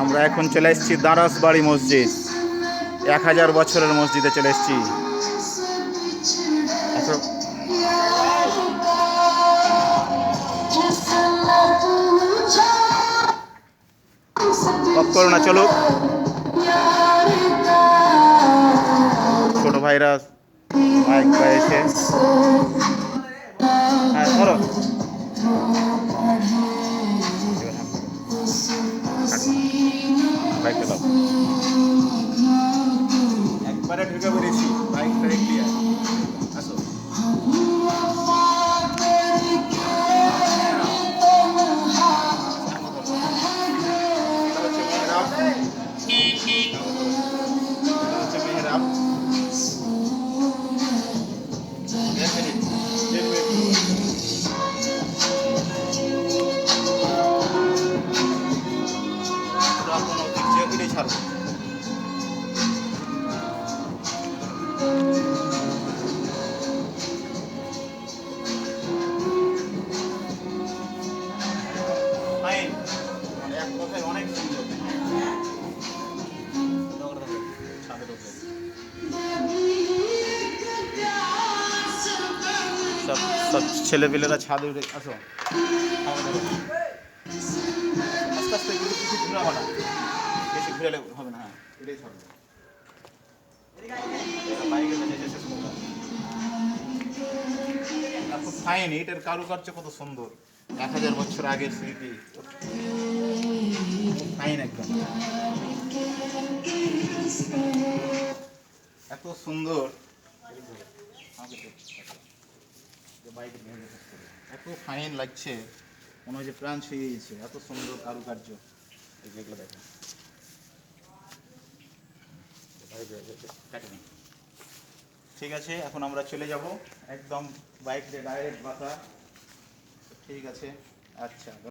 আমরা এখন চলে এসেছি দারাস বাড়ি মসজিদ। এক হাজার বছরের মসজিদে চলে এসেছি। করো না, চলো। ছোট ভাইরা বাইক এসে একবারে ঢুকে পড়েছি। বাইক ক্লিয়ার উপরে। সব সব ছেলেপেলেরা ছাদে উঠে আসো। আস্তে আস্তে কিন্তু কিছু ঘুরাবো না বেশি ঘুরালে হবে না হ্যাঁ ফাইন, এটার কারুকার্য কত সুন্দর। এক হাজার বছর আগের স্মৃতি। এত সুন্দর। এত ফাইন লাগছে। মনে হয় যে প্রাণ ছুঁয়ে গেছে এত সুন্দর কারুকার্য। দেখেন। ঠিক আছে এখন আমরা চলে যাব। একদম বাইক দিয়ে ডাইরেক্ট বাসা। ঠিক আছে আচ্ছা।